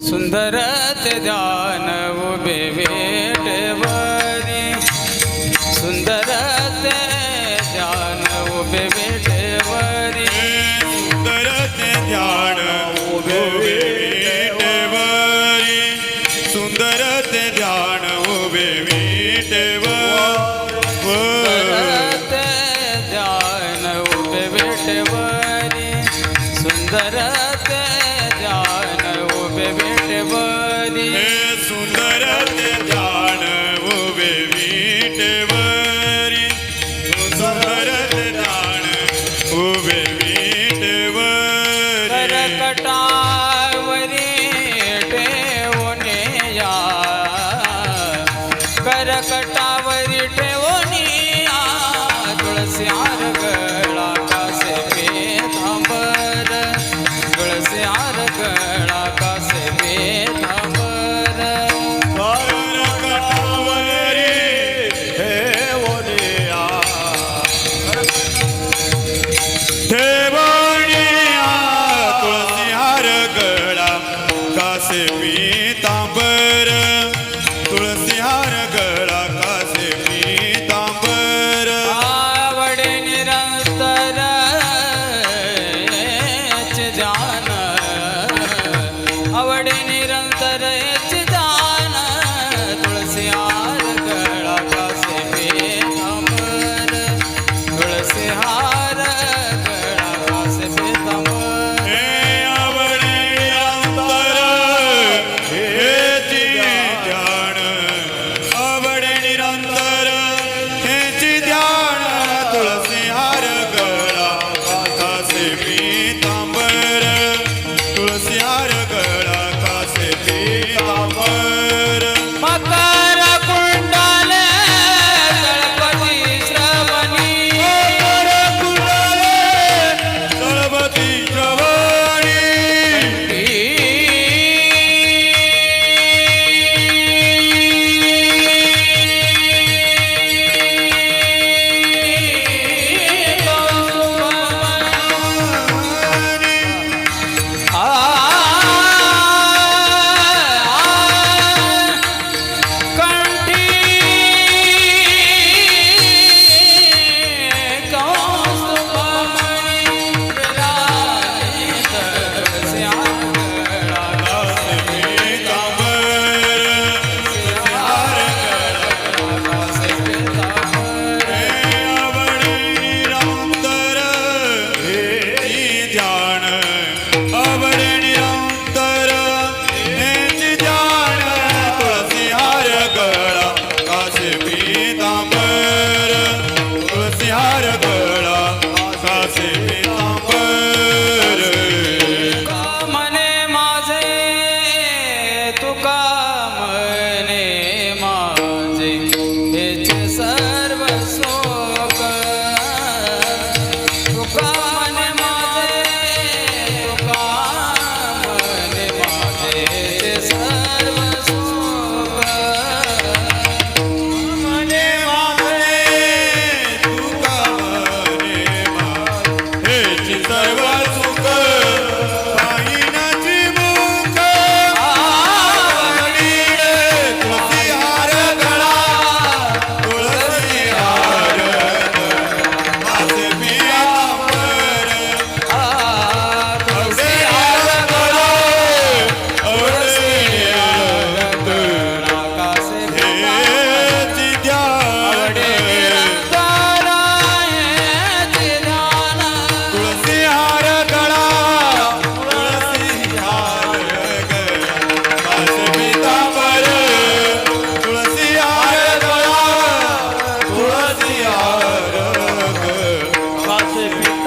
सुंदर ते ध्यान उभे सुंदरत सुंदर ते ध्यान उभे वेटेवरी. सुंदर ते ध्यान उभे विटेवरी. सुंदर ते ध्यान उभे सुंदर ते ध्यान उभे विटेवरी. सुंदर ते ध्यान उभे विटेवरी. करकटावरी या. करकटावरी தாம்பரம்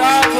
God.